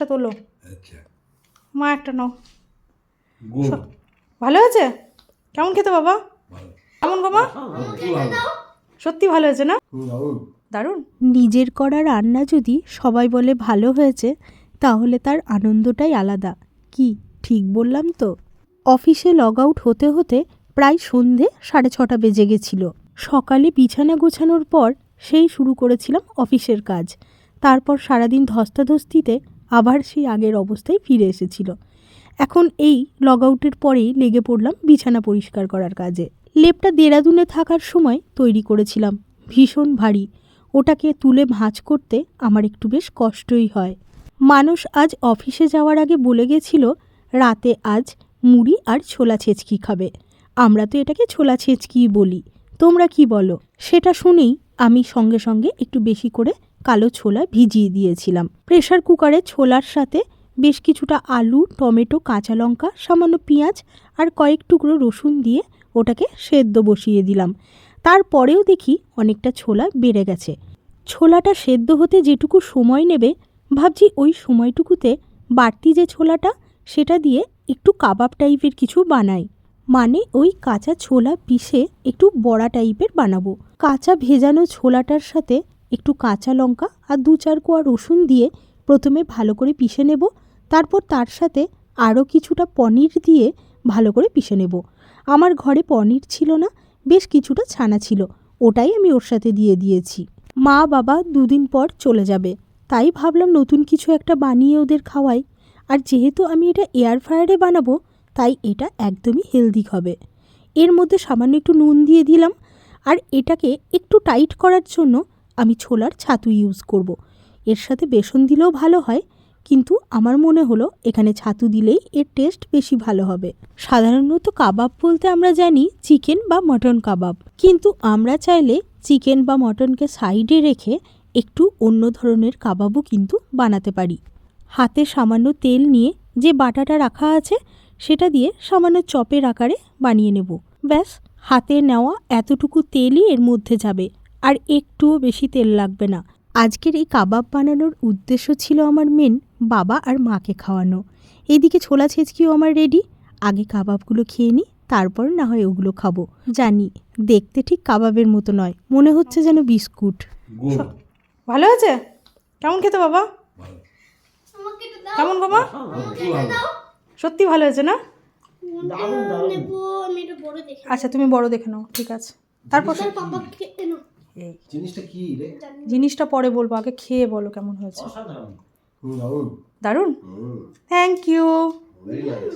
একটা তোলো। আচ্ছা। মা একটা নাও। ভালো হয়েছে? কেমন খেতে বাবা? কেমন ভালো। সত্যি ভালো হয়েছে না? দারুণ। নিজের করা রান্না যদি সবাই বলে ভালো হয়েছে তাহলে তার আনন্দটাই আলাদা। কি ঠিক বললাম তো? অফিসে লগ আউট হতে হতে প্রায় সন্ধে সাড়ে ছটা বেজে গেছিল। সকালে বিছানা গোছানোর পর সেই শুরু করেছিলাম অফিসের কাজ। তারপর সারাদিন ধস্তাধস্তিতে আবার সেই আগের অবস্থায় ফিরে এসেছিল। এখন এই লগ আউটের পরেই লেগে পড়লাম বিছানা পরিষ্কার করার কাজে। লেপটা দেরাদুনে থাকার সময় তৈরি করেছিলাম। ভীষণ ভারী। ওটাকে তুলে ভাঁজ করতে আমার একটু বেশ কষ্টই হয়। মানুষ আজ অফিসে যাওয়ার আগে বলে গেছিল, রাতে আজ মুড়ি আর ছোলা ছেঁচকি খাবে। আমরা তো এটাকে ছোলা ছেচকিই বলি। তোমরা কি বলো? সেটা শুনেই আমি সঙ্গে সঙ্গে একটু বেশি করে কালো ছোলা ভিজিয়ে দিয়েছিলাম। প্রেশার কুকারে ছোলার সাথে বেশ কিছুটা আলু, টমেটো, কাঁচা লঙ্কা, সামান্য পেঁয়াজ আর কয়েক টুকরো রসুন দিয়ে ওটাকে সেদ্ধ বসিয়ে দিলাম। তারপরেও দেখি অনেকটা ছোলা বেড়ে গেছে। ছোলাটা সেদ্ধ হতে যেটুকু সময় নেবে, ভাবছি ওই সময়টুকুতে বাড়তি যে ছোলাটা, সেটা দিয়ে একটু কাবাব টাইপের কিছু বানাই। মানে ওই কাঁচা ছোলা পিষে একটু বড়া টাইপের বানাবো। কাঁচা ভেজানো ছোলাটার সাথে একটু কাঁচা লঙ্কা আর দু চার কোয়া রসুন দিয়ে প্রথমে ভালো করে পিষে নেব। তারপর তার সাথে আরও কিছুটা পনির দিয়ে ভালো করে পিষে নেব। আমার ঘরে পনির ছিল না, বেশ কিছুটা ছানা ছিল, ওটাই আমি ওর সাথে দিয়ে দিয়েছি। মা বাবা দুদিন পর চলে যাবে, তাই ভাবলাম নতুন কিছু একটা বানিয়ে ওদের খাওয়াই। আর যেহেতু আমি এটা এয়ার ফ্রায়ারে বানাবো, তাই এটা একদমই হেলদি হবে। এর মধ্যে সামান্য একটু নুন দিয়ে দিলাম, আর এটাকে একটু টাইট করার জন্য আমি ছোলার ছাতু ইউজ করব। এর সাথে বেসন দিলেও ভালো হয়, কিন্তু আমার মনে হলো এখানে ছাতু দিলেই এর টেস্ট বেশি ভালো হবে। সাধারণত কাবাব বলতে আমরা জানি চিকেন বা মটন কাবাব। কিন্তু আমরা চাইলে চিকেন বা মটনকে সাইডে রেখে একটু অন্য ধরনের কাবাবও কিন্তু বানাতে পারি। হাতে সামান্য তেল নিয়ে যে বাটাটা রাখা আছে, সেটা দিয়ে সামান্য চপের আকারে বানিয়ে নেব। ব্যাস, হাতে নেওয়া এতটুকু তেলই এর মধ্যে যাবে। আর একটুও বেশি তেল লাগবে না। আজকের এই কাবাব বানানোর উদ্দেশ্য ছিল আমার মেন বাবা আর মাকে খাওয়ানো। এদিকে ছোলা ছেঁচকিও আমার রেডি আগে কাবাবগুলো খেয়ে নিই তারপর না হয় ওগুলো খাব। জানি দেখতে ঠিক কাবাবের মতো নয় মনে হচ্ছে যেন বিস্কুট। ভালো আছে? কেমন খেতে বাবা? কেমন বাবা? সত্যি ভালো হয়েছে না? নেব আমি এটা বড় দেখে আচ্ছা তুমি বড় দেখে নাও ঠিক আছে। তারপর এই। জিনিসটা কি রে? জিনিসটা পরে বলব আগে খেয়ে বলো কেমন হয়েছে। দারুণ। দারুণ? Thank you very nice